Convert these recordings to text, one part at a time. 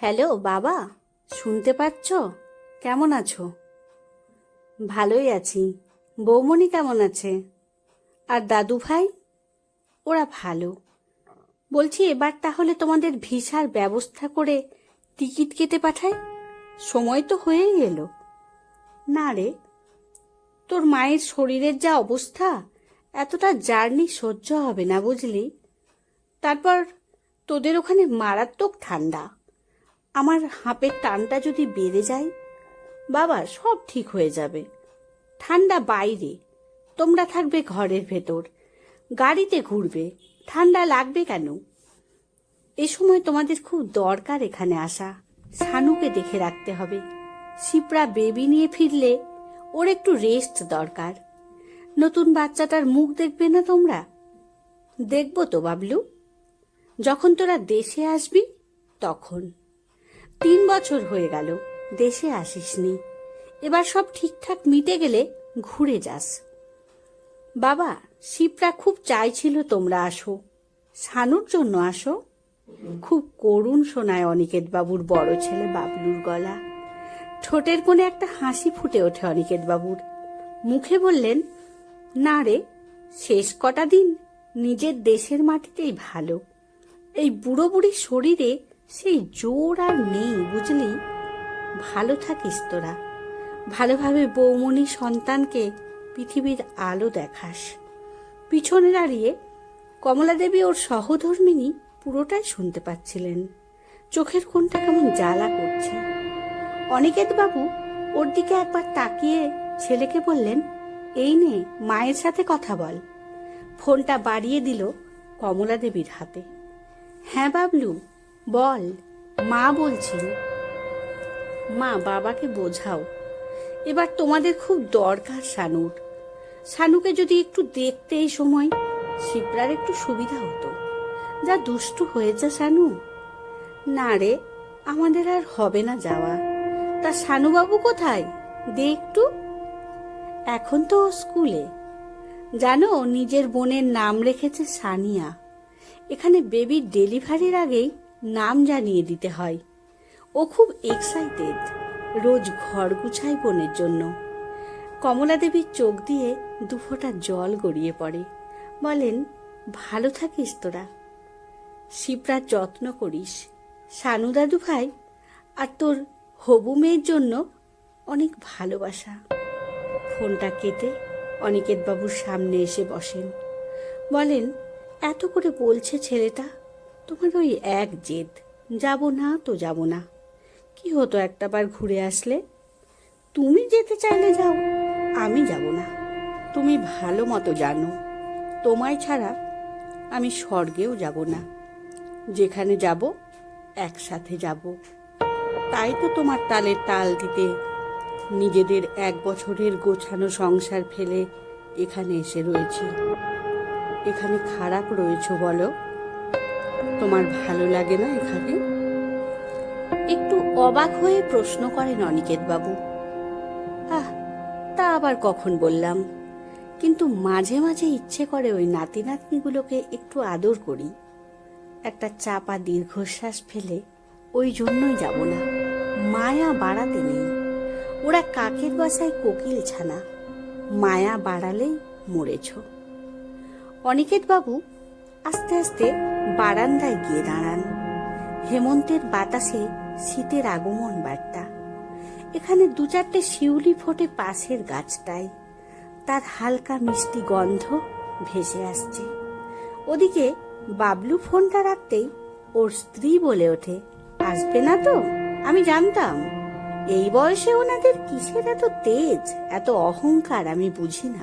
Hello, বাবা। শুনতে পাচ্ছ? কেমন আছো? ভালোই আছি। বৌমণি কেমন আছে? আর দাদু ভাই? ওরা ভালো। বলছি এবার তাহলে তোমাদের ভিসার ব্যবস্থা করে টিকিট কেটে পাঠাই? সময় তো হয়েই এলো। না রে, তোর মায়ের শরীরের যা অবস্থা, এতটা জার্নি সহ্য হবে না বুঝলি? তারপর তোদের ওখানে মারাত্মক ঠান্ডা। আমার হাঁপের টানটা যদি বেড়ে যায়, বাবা, সব ঠিক হয়ে যাবে। ঠান্ডা বাইরে, তোমরা থাকবে ঘরের ভেতর। গাড়িতে ঘুরবে, ঠান্ডা লাগবে কেন? এ সময় তোমাদের খুব দরকার এখানে আসা। সানুকে দেখে রাখতে হবে। শিপ্রা বেবি নিয়ে ফিরলে ওর একটু রেস্ট দরকার। নতুন বাচ্চাটার মুখ দেখবে না তোমরা? দেখব তো, বাবলু। যখন তোরা দেশে আসবি, তখন। তিন বছর হয়ে গেল, দেশে আসিসনি। এবার সব ঠিকঠাক মিটে গেলে ঘুরে যাস। বাবা শিবরা খুব চাইছিল তোমরা আসো। সানুর জন্য আসো। খুব করুণ শোনায় অনিকেত বাবুর বড় ছেলে বাবলুর গলা। ঠোঁটের কোণে একটা হাসি ফুটে ওঠে অনিকেত বাবুর মুখে বললেন, না রে, শেষ কটা দিন নিজের দেশের মাটিতেই ভালো। এই বুড়ো বুড়ির শরীরে সেই জোর আর নেই, বুঝলি? ভালো থাকিস তোরা। ভালোভাবে বৌমণি সন্তানকে পৃথিবীর আলো দেখাস। পিছনে দাঁড়িয়ে কমলা দেবী ওর সহধর্মিনী পুরোটাই শুনতে পাচ্ছিলেন। চোখের কোনটা কেমন জ্বালা করছে। অনিকেত বাবু ওর দিকে একবার তাকিয়ে ছেলেকে বললেন, এই নে, মায়ের সাথে কথা বল। ফোনটা বাড়িয়ে দিল কমলা দেবীর হাতে। হ্যাঁ বাবলু বল, মা বলছি মা, বাবাকে বোঝাও। এবার তোমাদের খুব দরকার, শানুর। শানুকে যদি একটু দেখতে এই সময় শিবরার একটু সুবিধা হতো। যা দুষ্টু হয়েছে, শানু। না রে, আমাদের আর হবে না যাওয়া। তা শানুবাবু কোথায়? দে একটু। এখন তো স্কুলে। জানো, নিজের বোনের নাম রেখেছে সানিয়া। এখানে বেবির ডেলিভারির আগেই নাম জানিয়ে দিতে হয়। ও খুব এক্সাইটেড রোজ ঘর গুছাই বোনের জন্য। কমলা দেবীর চোখ দিয়ে দুফোঁটা জল গড়িয়ে পড়ে। বলেন, ভালো থাকিস তোরা। শিপ্রার যত্ন করিস। শানু দাদু ভাই, আর তোর হবু মেয়ের জন্য অনেক ভালোবাসা। ফোনটা কেটে অনিকেত বাবুর সামনে এসে বসেন। বলেন, এত করে বলছে ছেলেটা তোমার ওই এক জেদ, যাব না তো যাব না। কি হতো একটাবার ঘুরে আসলে? তুমি যেতে চাইলে যাও, আমি যাব না। তুমি ভালো মতো জানো, তোমায় ছাড়া আমি স্বর্গেও যাব না। যেখানে যাব, একসাথে যাব। তাই তো তোমার তালের তাল দিতে, নিজেদের এক বছরের গোছানো সংসার ফেলে এখানে এসে রয়েছি। এখানে খারাপ রয়েছে বলো? তোমার ভালো লাগে না এখানে? একটু অবাক হয়ে প্রশ্ন করেন অনিকেত বাবু আহ, তা আবার কখন বললাম। কিন্তু মাঝে মাঝে ইচ্ছে করে ওই নাতি নাতনিগুলোকে একটু আদর করি। একটা চাপা দীর্ঘশ্বাস ফেলে ওই জন্যই যাব না। মায়া বাড়াতে নেই। ওরা কাকের বাসায় কোকিল ছানা। মায়া বাড়ালেই মরেছ। অনিকেত বাবু আস্তে আস্তে বারান্দায় গিয়ে দাঁড়ান। হেমন্তের বাতাসে শীতের আগমন বার্তা। এখানে দু চারটে শিউলি ফোটে পাশের গাছটায়। তার হালকা মিষ্টি গন্ধ ভেসে আসছে। ওদিকে বাবলু ফোনটা রাখতেই ওর স্ত্রী বলে ওঠে, আসবে না তো? আমি জানতাম। এই বয়সে ওনাদের কিসের এত তেজ, এত অহংকার আমি বুঝি না।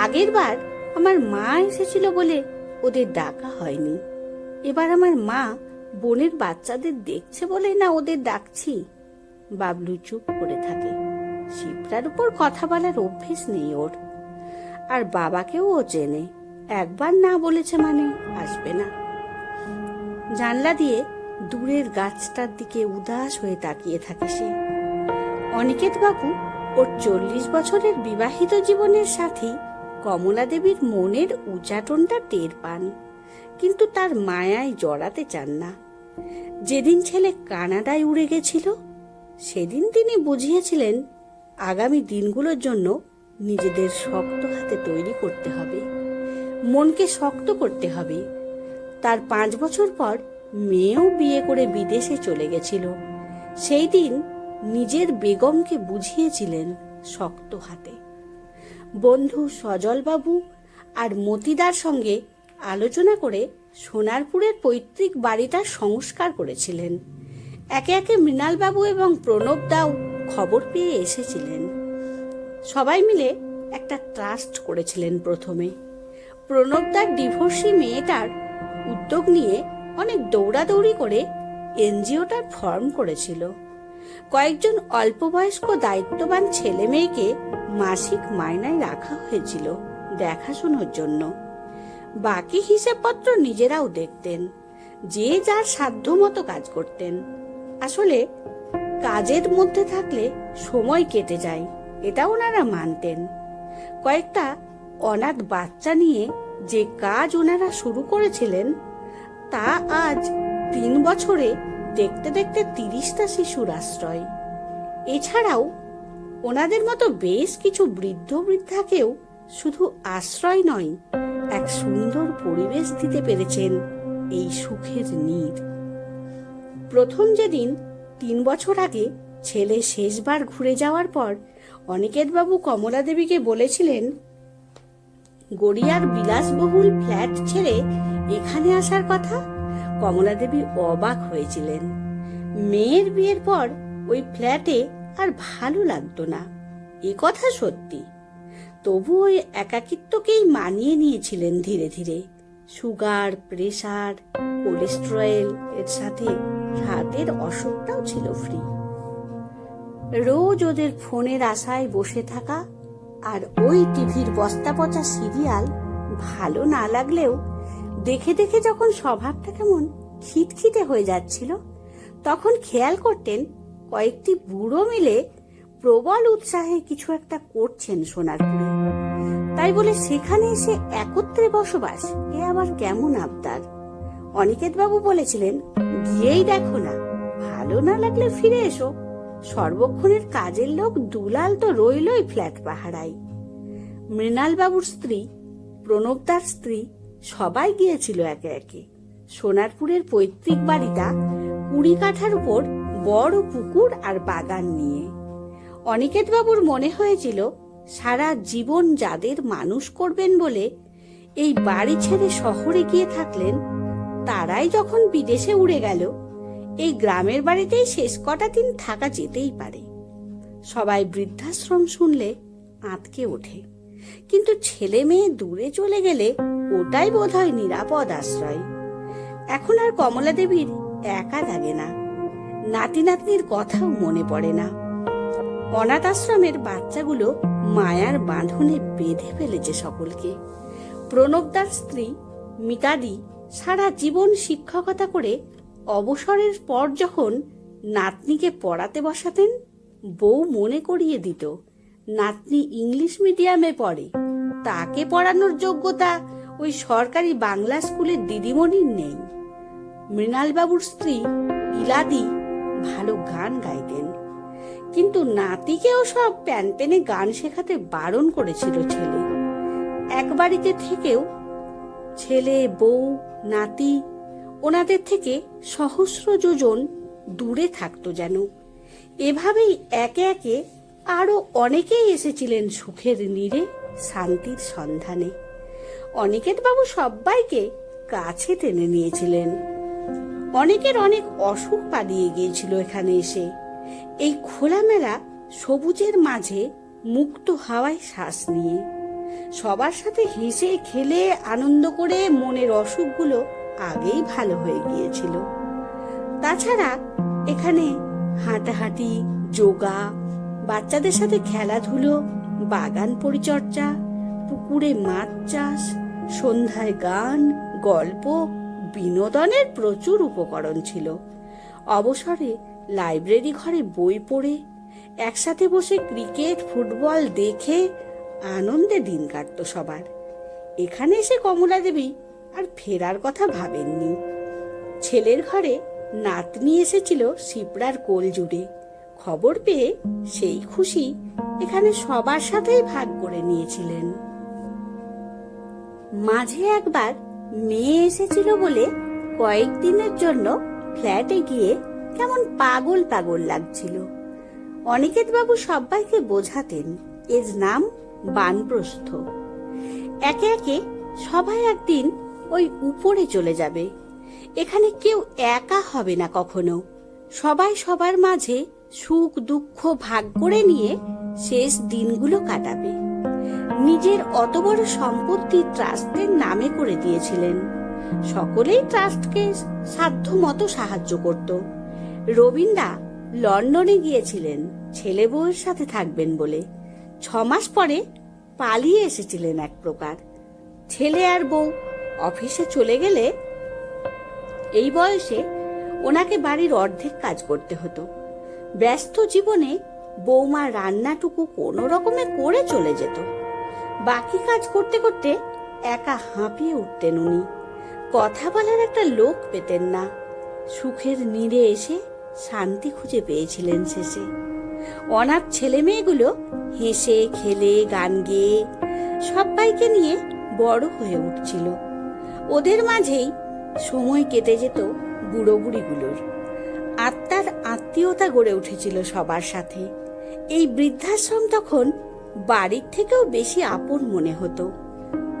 আগের বার আমার মা এসেছিল বলে ওদের ডাকা হয়নি। এবার আমার মা বোনের বাচ্চাদের দেখছে বলে না ওদের ডাকছি। বাবলু চুপ করে থাকে। শিবরার উপর কথা বলার অভ্যেস নেই ওর। আর বাবাকেও ও চেনে। একবার না বলেছে মানে আসবে না। জানলা দিয়ে দূরের গাছটার দিকে উদাস হয়ে তাকিয়ে থাকে সে। অনিকেত বাবু ওর চল্লিশ বছরের বিবাহিত জীবনের সাথী কমলা দেবীর মনের উচাটনটা টের পান, কিন্তু তার মায়ায় জড়াতে চান না। যেদিন ছেলে কানাডায় উড়ে গেছিল, সেদিন তিনি বুঝিয়েছিলেন, আগামী দিনগুলোর জন্য নিজেদের শক্ত হাতে তৈরি করতে হবে, মনকে শক্ত করতে হবে। তার পাঁচ বছর পর মেয়েও বিয়ে করে বিদেশে চলে গেছিল। সেই দিন নিজের বেগমকে বুঝিয়েছিলেন শক্ত হাতে। বন্ধু সজলবাবু আর মতিদার সঙ্গে আলোচনা করে সোনারপুরের পৈতৃক বাড়িটার সংস্কার করেছিলেন। একে একে মৃণালবাবু এবং প্রণব দাও খবর পেয়ে এসেছিলেন। সবাই মিলে একটা ট্রাস্ট করেছিলেন প্রথমে। প্রণবদার ডিভোর্সি মেয়েটার উদ্যোগ নিয়ে অনেক দৌড়াদৌড়ি করে এনজিওটার ফর্ম করেছিল। কয়েকজন অল্পবয়স্ক দায়িত্ববান ছেলে মেয়েকে মাসিক মাইনায় রাখা হয়েছিল দেখাশোনার জন্য। বাকি হিসেবপত্র নিজেরাও দেখতেন, যে যার সাধ্য মতো কাজ করতেন। আসলে কাজের মধ্যে থাকলে সময় কেটে যায়, এটা ওনারা মানতেন। কয়েকটা অনাথ বাচ্চা নিয়ে যে কাজ ওনারা শুরু করেছিলেন, তা আজ তিন বছরে দেখতে দেখতে তিরিশটা শিশুর আশ্রয়। এছাড়াও ওনাদের মতো বেশ কিছু বৃদ্ধ বৃদ্ধাকেও শুধু আশ্রয় নয়, এক সুন্দর পরিবেশ দিতে পেরেছেন এই সুখের নীড় প্রথম যেদিন, তিন বছর আগে, ছেলে শেষবার ঘুরে যাওয়ার পর, অনিকেতবাবু কমলা দেবীকে বলেছিলেন, গড়িয়ার বিলাসবহুল ফ্ল্যাট ছেড়ে এখানে আসার কথা? কমলা দেবী অবাক হয়েছিলেন। মেয়ের বিয়ের পর ওই ফ্ল্যাটে আর ভালো লাগতো না। এ কথা সত্যি। তবু ওই একাকিত্বকেই মানিয়ে নিয়েছিলেন ধীরে ধীরে। সুগার, প্রেসার, কোলেস্টেরল এর সাথে হাতের অসুখটাও ছিল ফ্রি রোজ ওদের ফোনের আশায় বসে থাকা আর ওই টিভির বস্তা পচা সিরিয়াল ভালো না লাগলেও দেখে দেখে যখন স্বভাবটা কেমন খিটখিটে হয়ে যাচ্ছিল, তখন খেয়াল করতেন কয়েকটি বুড়ো মিলে প্রবল উৎসাহে কিছু একটা করছেন সোনারপুরে। তাই বলে সেখানে এসে একত্রে বসবাস, এ আবার কেমন আবদার? অনিকেত বাবু বলেছিলেন, গিয়েই দেখো না, ভালো না লাগলে ফিরে এসো। সর্বক্ষণের কাজের লোক দুলাল তো রইলই ফ্ল্যাট পাহারায়। মৃণাল বাবুর স্ত্রী, প্রণবদার স্ত্রী, সবাই গিয়েছিল একে একে। সোনারপুরের পৈতৃক বাড়িটা কুড়ি কাঠার উপর বড় পুকুর আর বাগান নিয়ে। অনিকেত বাবুর মনে হয়েছিল, সারা জীবন যাদের মানুষ করবেন বলে এই বাড়ি ছেড়ে শহরে গিয়ে থাকলেন, তারাই যখন বিদেশে উড়ে গেল, এই গ্রামের বাড়িতেই শেষ কটা দিন থাকা যেতেই পারে। সবাই বৃদ্ধাশ্রম শুনলে আঁতকে ওঠে। কিন্তু ছেলে মেয়ে দূরে চলে গেলে ওটাই বোধ হয় নিরাপদ আশ্রয়। এখন আর কমলা দেবীর একা লাগে না। নাতি নাতনির কথাও মনে পড়ে না। অনাথ আশ্রমের বাচ্চাগুলো মায়ার বাঁধনে বেঁধে ফেলেছে সকলকে। প্রণবদার স্ত্রী মিতাদি সারা জীবন শিক্ষকতা করে অবসরের পর যখন নাতনিকে পড়াতে বসাতেন, বউ মনে করিয়ে দিত, নাতনি ইংলিশ মিডিয়ামে পড়ে। তাকে পড়ানোর যোগ্যতা ওই সরকারি বাংলা স্কুলের দিদিমণির নেই। মৃণালবাবুর স্ত্রী ইলাদি ভালো গান গাইতেন। কিন্তু নাতিকেও সব প্যান প্যানে গান শেখাতে বারণ করেছিল ছেলে। এক বাড়িতে থেকেও ছেলে, বউ, নাতি, ওনাদের থেকে সহস্র যোজন দূরে থাকতো যেন। এভাবেই একে একে আরও অনেকেই এসেছিলেন সুখের নীড়ে শান্তির সন্ধানে। অনিকেত বাবু সবাইকে কাছে টেনে নিয়েছিলেন। অনেকের অনেক অসুখ পালিয়ে গিয়েছিল এখানে এসে। এই খোলামেলা, সবুজের মাঝে মুক্ত হাওয়ায় শ্বাস নিয়ে। সবার সাথে হেসে খেলে, আনন্দ করে মনের অসুখগুলো আগেই ভালো হয়ে গিয়েছিল। তাছাড়া এখানে হাঁটাহাঁটি, যোগা, বাচ্চাদের সাথে খেলাধুলো, বাগান পরিচর্যা, পুকুরে মাছ চাষ, সন্ধ্যায় গান, গল্প বিনোদনের প্রচুর উপকরণ ছিল। অবসরে লাইব্রেরি ঘরে বই পড়ে, একসাথে বসে ক্রিকেট, ফুটবল দেখে আনন্দে দিন কাটত সবার। এখানে এসে কমলা দেবী আর ফেরার কথা ভাবেননি। ছেলের ঘরে নাতনি এসেছিল শিপ্রার কোল জুড়ে। খবর পেয়ে সেই খুশি এখানে সবার সাথেই ভাগ করে নিয়েছিলেন। মাঝে একবার মেয়ে এসেছিল বলে কয়েকদিনের জন্য ফ্ল্যাটে গিয়ে কেমন পাগল পাগল লাগছিল। অনিকেত বাবু সবাইকে বোঝাতেন, এর নাম বানপ্রস্থ। একে একে সবাই একদিন ওই উপরে চলে যাবে। এখানে কেউ একা হবে না কখনো। সবাই সবার মাঝে সুখ দুঃখ ভাগ করে নিয়ে শেষ দিনগুলো কাটাবে। নিজের অত বড় সম্পত্তি ট্রাস্টের নামে করে দিয়েছিলেন। সকলেই ট্রাস্টকে সাধ্য মতো সাহায্য করত। রবীন্দ্রা লন্ডনে গিয়েছিলেন, ছেলে বউয়ের সাথে থাকবেন বলে। ছ মাস পরে পালিয়ে এসেছিলেন এক প্রকার। ছেলে আর বউ অফিসে চলে গেলে এই বয়সে ওনাকে বাড়ির অর্ধেক কাজ করতে হতো। ব্যস্ত জীবনে বৌমা রান্নাটুকু কোনো রকমে করে চলে যেত। বাকি কাজ করতে করতে একা হাঁপিয়ে উঠতেন উনি। কথা বলার একটা লোক পেতেন না। সুখের নীড়ে এসে শান্তি খুঁজে পেয়েছিলেন শেষে। অনাথ ছেলে মেয়েগুলো হেসে, খেলে, গান গেয়ে সবাইকে নিয়ে বড় হয়ে উঠছিল। ওদের মাঝেই সময় কেটে যেত বুড়ো বুড়িগুলোর। আত্মার আত্মীয়তা গড়ে উঠেছিল সবার সাথে। এই বৃদ্ধাশ্রম তখন বাড়ির থেকেও বেশি আপন মনে হতো।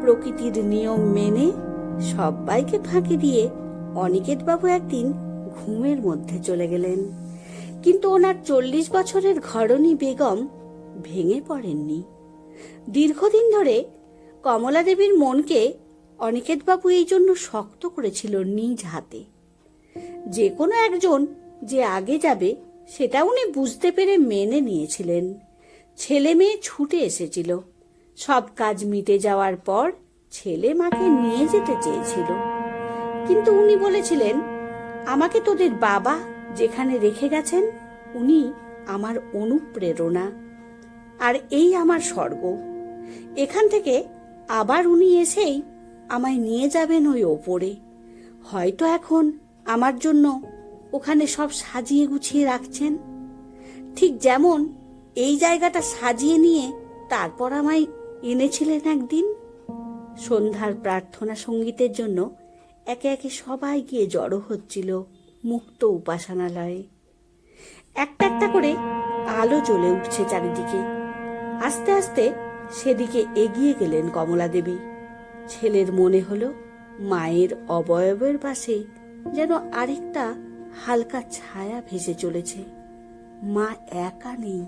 প্রকৃতির নিয়ম মেনে সবাইকে ফাঁকি দিয়ে অনিকেত বাবু একদিন ঘুমের মধ্যে চলে গেলেন। কিন্তু ওনার চল্লিশ বছরের ঘরণী বেগম ভেঙে পড়েননি। দীর্ঘদিন ধরে কমলা দেবীর মনকে অনিকেতবাবু এই জন্য শক্ত করেছিল নিজ হাতে। যে কোনো একজন যে আগে যাবে, সেটা উনি বুঝতে পেরে মেনে নিয়েছিলেন। ছেলে মেয়ে ছুটে এসেছিল। সব কাজ মিটে যাওয়ার পর ছেলে মাকে নিয়ে যেতে চেয়েছিল। কিন্তু উনি বলেছিলেন, আমাকে তোদের বাবা যেখানে রেখে গেছেন, উনি আমার অনুপ্রেরণা। আর এই আমার স্বর্গ। এখান থেকে আবার উনি এসেই আমায় নিয়ে যাবেন ওই ওপরে। হয়তো এখন আমার জন্য ওখানে সব সাজিয়ে গুছিয়ে রাখছেন। ঠিক যেমন এই জায়গাটা সাজিয়ে নিয়ে তারপর আমায় এনেছিলেন একদিন। সন্ধ্যার প্রার্থনা সঙ্গীতের জন্য একে একে সবাই গিয়ে জড়ো হচ্ছিল মুক্ত উপাসনালয়ে। একটা একটা করে আলো জ্বলে উঠছে চারিদিকে। আস্তে আস্তে সেদিকে এগিয়ে গেলেন কমলা দেবী ছেলের মনে হলো মায়ের অবয়বের পাশে যেন আরেকটা হালকা ছায়া ভেসে চলেছে। মা একা নেই।